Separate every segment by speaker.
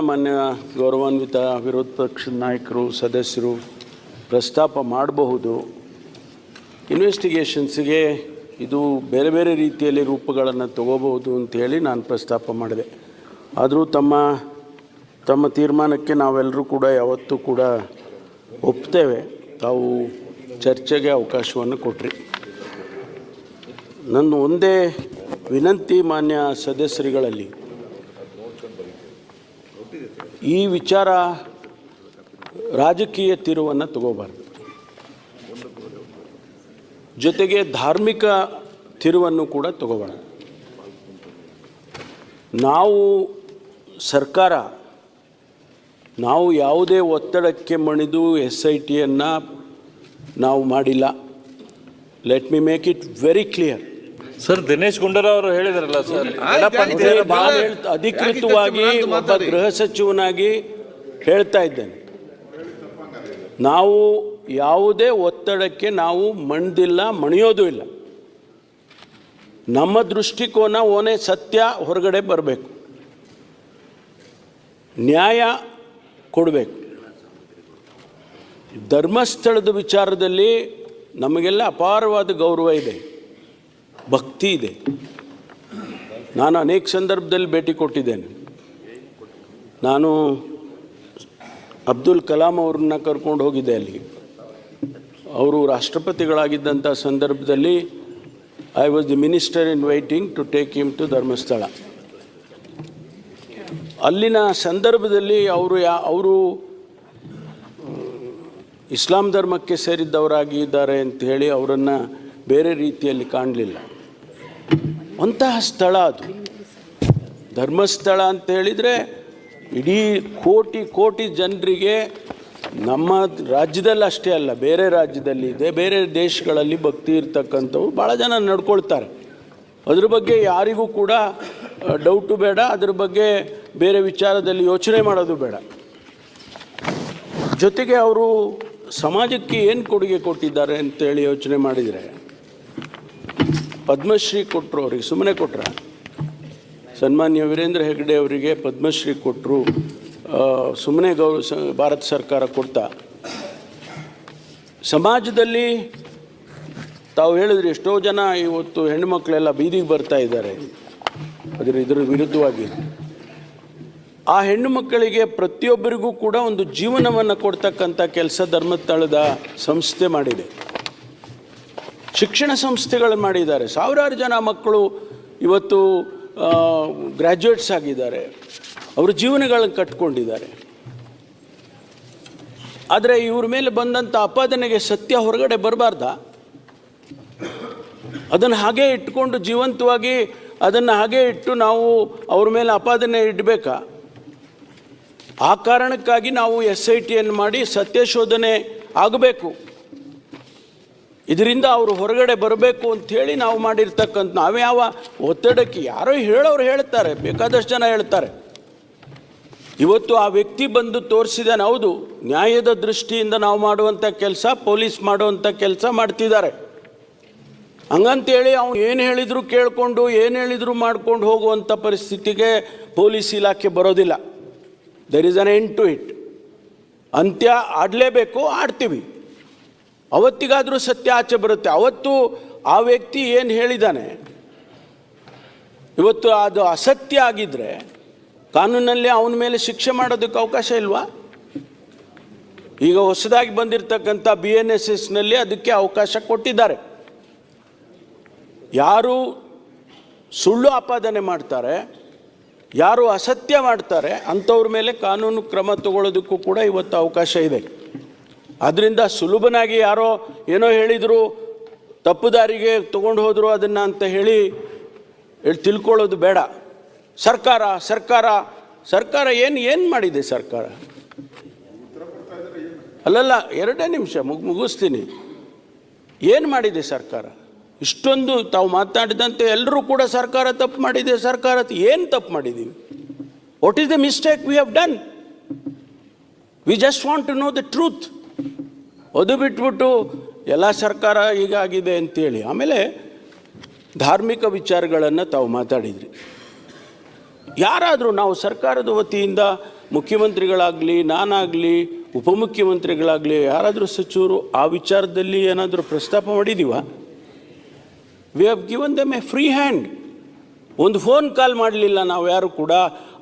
Speaker 1: ಮಾನ್ಯ ಗೌರವಾನ್ವಿತ ವಿರೋಧ ಪಕ್ಷದ ನಾಯಕರು, ಸದಸ್ಯರು ಪ್ರಸ್ತಾಪ ಮಾಡಬಹುದು. ಇನ್ವೆಸ್ಟಿಗೇಷನ್ಸ್ಗೆ ಇದು ಬೇರೆ ಬೇರೆ ರೀತಿಯಲ್ಲಿ ರೂಪಗಳನ್ನು ತಗೋಬಹುದು ಅಂತೇಳಿ ನಾನು ಪ್ರಸ್ತಾಪ ಮಾಡಿದೆ. ಆದರೂ ತಮ್ಮ ತಮ್ಮ ತೀರ್ಮಾನಕ್ಕೆ ನಾವೆಲ್ಲರೂ ಕೂಡ ಯಾವತ್ತೂ ಕೂಡ ಒಪ್ತೇವೆ. ತಾವು ಚರ್ಚೆಗೆ ಅವಕಾಶವನ್ನು ಕೊಟ್ರಿ. ನನ್ನ ಒಂದೇ ವಿನಂತಿ ಮಾನ್ಯ ಸದಸ್ಯರುಗಳಲ್ಲಿ ಈ ವಿಚಾರ ರಾಜಕೀಯ ತಿರುವನ್ನು ತಗೋಬಾರ್ದು. ಜೊತೆಗೆ ಧಾರ್ಮಿಕ ತಿರುವನ್ನು ಕೂಡ ತಗೋಬಾರ್ದು. ನಾವು ಸರ್ಕಾರ, ನಾವು ಯಾವುದೇ ಒತ್ತಡಕ್ಕೆ ಮಣಿದು ಎಸ್ ಐ ಟಿಯನ್ನು ನಾವು ಮಾಡಿಲ್ಲ. Let me make it very clear
Speaker 2: sir Dinesh Gundurao ಅವರು ಹೇಳಿದ್ರಲ್ಲ ಸರ್
Speaker 1: ಅಧಿಕೃತವಾಗಿ ಒಬ್ಬ ಗೃಹ ಸಚಿವನಾಗಿ ಹೇಳ್ತಾ ಇದ್ದೇನೆ. ನಾವು ಯಾವುದೇ ಒತ್ತಡಕ್ಕೆ ನಾವು ಮಣ್ದಿಲ್ಲ ಮಣಿಯೋದು ಇಲ್ಲ. ನಮ್ಮ ದೃಷ್ಟಿಕೋನ ಓನೇ ಸತ್ಯ ಹೊರಗಡೆ ಬರಬೇಕು. ನ್ಯಾಯ ಕೊಡಬೇಕು. ಧರ್ಮಸ್ಥಳದ ವಿಚಾರದಲ್ಲಿ ನಮಗೆಲ್ಲ ಅಪಾರವಾದ ಗೌರವ ಇದೆ. ಭಕ್ತಿ ಇದೆ. ನಾನು ಅನೇಕ ಸಂದರ್ಭದಲ್ಲಿ ಭೇಟಿ ಕೊಟ್ಟಿದ್ದೇನೆ. ನಾನು ಅಬ್ದುಲ್ ಕಲಾಂ ಅವ್ರನ್ನ ಕರ್ಕೊಂಡು ಹೋಗಿದ್ದೆ ಅಲ್ಲಿ. ಅವರು ರಾಷ್ಟ್ರಪತಿಗಳಾಗಿದ್ದಂಥ ಸಂದರ್ಭದಲ್ಲಿ I was the minister in waiting to take him to Dharmasthala. ಅಲ್ಲಿನ ಸಂದರ್ಭದಲ್ಲಿ ಅವರು ಯಾ, ಅವರು, ಇಸ್ಲಾಂ ಧರ್ಮಕ್ಕೆ ಸೇರಿದ್ದವರಾಗಿದ್ದಾರೆ ಅಂತ ಹೇಳಿ ಅವರನ್ನು ಬೇರೆ ರೀತಿಯಲ್ಲಿ ಕಾಣಲಿಲ್ಲ. ಅಂತಹ ಸ್ಥಳ ಅದು. ಧರ್ಮಸ್ಥಳ ಅಂತ ಹೇಳಿದರೆ ಇಡೀ ಕೋಟಿ ಕೋಟಿ ಜನರಿಗೆ ನಮ್ಮ ರಾಜ್ಯದಲ್ಲಿ ಅಷ್ಟೇ ಅಲ್ಲ, ಬೇರೆ ರಾಜ್ಯದಲ್ಲಿ ಇದೆ, ಬೇರೆ ದೇಶಗಳಲ್ಲಿ ಭಕ್ತಿ ಇರ್ತಕ್ಕಂಥವು ಭಾಳ ಜನ ನಡ್ಕೊಳ್ತಾರೆ. ಅದ್ರ ಬಗ್ಗೆ ಯಾರಿಗೂ ಕೂಡ ಡೌಟು ಬೇಡ, ಅದ್ರ ಬಗ್ಗೆ ಬೇರೆ ವಿಚಾರದಲ್ಲಿ ಯೋಚನೆ ಮಾಡೋದು ಬೇಡ. ಜೊತೆಗೆ ಅವರು ಸಮಾಜಕ್ಕೆ ಏನು ಕೊಡುಗೆ ಕೊಟ್ಟಿದ್ದಾರೆ ಅಂತೇಳಿ ಯೋಚನೆ ಮಾಡಿದರೆ ಪದ್ಮಶ್ರೀ ಕೊಟ್ಟರು ಅವರಿಗೆ ಸುಮ್ಮನೆ ಕೊಟ್ರ? ಸನ್ಮಾನ್ಯ ವೀರೇಂದ್ರ ಹೆಗ್ಡೆ ಅವರಿಗೆ ಪದ್ಮಶ್ರೀ ಕೊಟ್ಟರು ಸುಮ್ಮನೆ ಗೌರವ ಭಾರತ ಸರ್ಕಾರ ಕೊಡ್ತಾ. ಸಮಾಜದಲ್ಲಿ ತಾವು ಹೇಳಿದ್ರೆ, ಎಷ್ಟೋ ಜನ ಇವತ್ತು ಹೆಣ್ಣುಮಕ್ಕಳೆಲ್ಲ ಬೀದಿಗೆ ಬರ್ತಾ ಇದ್ದಾರೆ. ಅದರ ಇದರ ವಿರುದ್ಧವಾಗಿ. ಆ ಹೆಣ್ಣು ಮಕ್ಕಳಿಗೆ ಪ್ರತಿಯೊಬ್ಬರಿಗೂ ಕೂಡ ಒಂದು ಜೀವನವನ್ನು ಕೊಡ್ತಕ್ಕಂಥ ಕೆಲಸ ಧರ್ಮಸ್ಥಳದ ಸಂಸ್ಥೆ ಮಾಡಿದೆ. ಶಿಕ್ಷಣ ಸಂಸ್ಥೆಗಳು ಮಾಡಿದ್ದಾರೆ. ಸಾವಿರಾರು ಜನ ಮಕ್ಕಳು ಇವತ್ತು ಗ್ರ್ಯಾಜುಯೇಟ್ಸ್ ಆಗಿದ್ದಾರೆ. ಅವ್ರ ಜೀವನಗಳನ್ನು ಕಟ್ಕೊಂಡಿದ್ದಾರೆ. ಆದರೆ ಇವ್ರ ಮೇಲೆ ಬಂದಂಥ ಅಪಾದನೆಗೆ ಸತ್ಯ ಹೊರಗಡೆ ಬರಬಾರ್ದ? ಅದನ್ನು ಹಾಗೆ ಇಟ್ಕೊಂಡು ಜೀವಂತವಾಗಿ ಅದನ್ನು ಹಾಗೆ ಇಟ್ಟು ನಾವು ಅವ್ರ ಮೇಲೆ ಅಪಾದನೆ ಇಡಬೇಕಾ? ಆ ಕಾರಣಕ್ಕಾಗಿ ನಾವು ಎಸ್ ಐ ಟಿಯನ್ನು ಮಾಡಿ ಸತ್ಯಶೋಧನೆ ಆಗಬೇಕು. ಇದರಿಂದ ಅವರು ಹೊರಗಡೆ ಬರಬೇಕು ಅಂಥೇಳಿ ನಾವು ಮಾಡಿರ್ತಕ್ಕಂಥ ನಾವ್ಯಾವ ಒತ್ತಡಕ್ಕೆ ಯಾರೋ ಹೇಳೋರು ಹೇಳ್ತಾರೆ, ಬೇಕಾದಷ್ಟು ಜನ ಹೇಳ್ತಾರೆ. ಇವತ್ತು ಆ ವ್ಯಕ್ತಿ ಬಂದು ತೋರಿಸಿದಾನೆ, ಹೌದು, ನ್ಯಾಯದ ದೃಷ್ಟಿಯಿಂದ ನಾವು ಮಾಡುವಂಥ ಕೆಲಸ, ಪೊಲೀಸ್ ಮಾಡುವಂಥ ಕೆಲಸ ಮಾಡ್ತಿದ್ದಾರೆ. ಹಂಗಂತೇಳಿ ಅವನು ಏನು ಹೇಳಿದ್ರು ಕೇಳಿಕೊಂಡು, ಏನು ಹೇಳಿದ್ರು ಮಾಡ್ಕೊಂಡು ಹೋಗುವಂಥ ಪರಿಸ್ಥಿತಿಗೆ ಪೊಲೀಸ್ ಇಲಾಖೆ ಬರೋದಿಲ್ಲ. There is an end to it ಅಂತ್ಯ ಆಡಲೇಬೇಕು, ಆಡ್ತೀವಿ. ಅವತ್ತಿಗಾದರೂ ಸತ್ಯ ಆಚೆ ಬರುತ್ತೆ. ಅವತ್ತು ಆ ವ್ಯಕ್ತಿ ಏನು ಹೇಳಿದ್ದಾನೆ ಇವತ್ತು ಅದು ಅಸತ್ಯ ಆಗಿದ್ದರೆ ಕಾನೂನಲ್ಲಿ ಅವನ ಮೇಲೆ ಶಿಕ್ಷೆ ಮಾಡೋದಕ್ಕೆ ಅವಕಾಶ ಇಲ್ವಾ? ಈಗ ಹೊಸದಾಗಿ ಬಂದಿರತಕ್ಕಂಥ ಬಿ ಎನ್ ಎಸ್ ಎಸ್ನಲ್ಲಿ ಅದಕ್ಕೆ ಅವಕಾಶ ಕೊಟ್ಟಿದ್ದಾರೆ. ಯಾರು ಸುಳ್ಳು ಆಪಾದನೆ ಮಾಡ್ತಾರೆ, ಯಾರು ಅಸತ್ಯ ಮಾಡ್ತಾರೆ, ಅಂಥವ್ರ ಮೇಲೆ ಕಾನೂನು ಕ್ರಮ ತಗೊಳ್ಳೋದಕ್ಕೂ ಕೂಡ ಇವತ್ತು ಅವಕಾಶ ಇದೆ. ಆದ್ದರಿಂದ ಸುಲಭನಾಗಿ ಯಾರೋ ಏನೋ ಹೇಳಿದರು ತಪ್ಪು ದಾರಿಗೆ ತೊಗೊಂಡು ಹೋದರು ಅದನ್ನು ಅಂತ ಹೇಳಿ ಹೇಳಿ ತಿಳ್ಕೊಳ್ಳೋದು ಬೇಡ. ಸರ್ಕಾರ ಸರ್ಕಾರ ಸರ್ಕಾರ ಏನು ಏನು ಮಾಡಿದೆ ಸರ್ಕಾರ? ಅಲ್ಲಲ್ಲ, ಎರಡೇ ನಿಮಿಷ ಮುಗ್, ಮುಗಿಸ್ತೀನಿ. ಏನು ಮಾಡಿದೆ ಸರ್ಕಾರ? ಇಷ್ಟೊಂದು ತಾವು ಮಾತನಾಡಿದಂತೆ ಎಲ್ಲರೂ ಕೂಡ ಸರ್ಕಾರ ತಪ್ಪು ಮಾಡಿದೆ, ಸರ್ಕಾರ ಏನು ತಪ್ಪು ಮಾಡಿದ್ದೀವಿ what is the mistake we have done we just want to know the truth ಅದು ಬಿಟ್ಬಿಟ್ಟು ಎಲ್ಲ ಸರ್ಕಾರ ಹೀಗಾಗಿದೆ ಅಂತೇಳಿ. ಆಮೇಲೆ ಧಾರ್ಮಿಕ ವಿಚಾರಗಳನ್ನು ತಾವು ಮಾತಾಡಿದ್ರಿ. ಯಾರಾದರೂ ನಾವು ಸರ್ಕಾರದ ವತಿಯಿಂದ ಮುಖ್ಯಮಂತ್ರಿಗಳಾಗಲಿ, ನಾನಾಗಲಿ, ಉಪಮುಖ್ಯಮಂತ್ರಿಗಳಾಗಲಿ, ಯಾರಾದರೂ ಸಚಿವರು ಆ ವಿಚಾರದಲ್ಲಿ ಏನಾದರೂ ಪ್ರಸ್ತಾಪ ಮಾಡಿದ್ದೀವ we have given them a free hand ಒಂದು ಫೋನ್ ಕಾಲ್ ಮಾಡಲಿಲ್ಲ ನಾವು ಯಾರು ಕೂಡ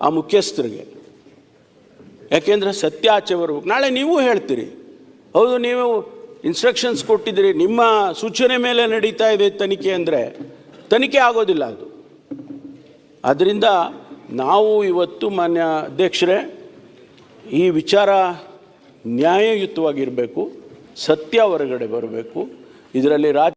Speaker 1: ಆ ಮುಖ್ಯಸ್ಥರಿಗೆ. ಯಾಕೆಂದರೆ ಸತ್ಯ ಆಚೆ ಬರ್ಬೇಕು. ನಾಳೆ ನೀವು ಹೇಳ್ತೀರಿ. ಹೌದು, ನೀವು ಇನ್ಸ್ಟ್ರಕ್ಷನ್ಸ್ ಕೊಟ್ಟಿದ್ದೀರಿ. ನಿಮ್ಮ ಸೂಚನೆ ಮೇಲೆ ನಡೀತಾ ಇದೆ ತನಿಖೆ ಅಂದರೆ ತನಿಖೆ ಆಗೋದಿಲ್ಲ ಅದು. ಆದ್ದರಿಂದ ನಾವು ಇವತ್ತು ಮಾನ್ಯ ಅಧ್ಯಕ್ಷರೇ, ಈ ವಿಚಾರ ನ್ಯಾಯಯುತವಾಗಿರಬೇಕು, ಸತ್ಯ ಹೊರಗಡೆ ಬರಬೇಕು. ಇದರಲ್ಲಿ ರಾಜ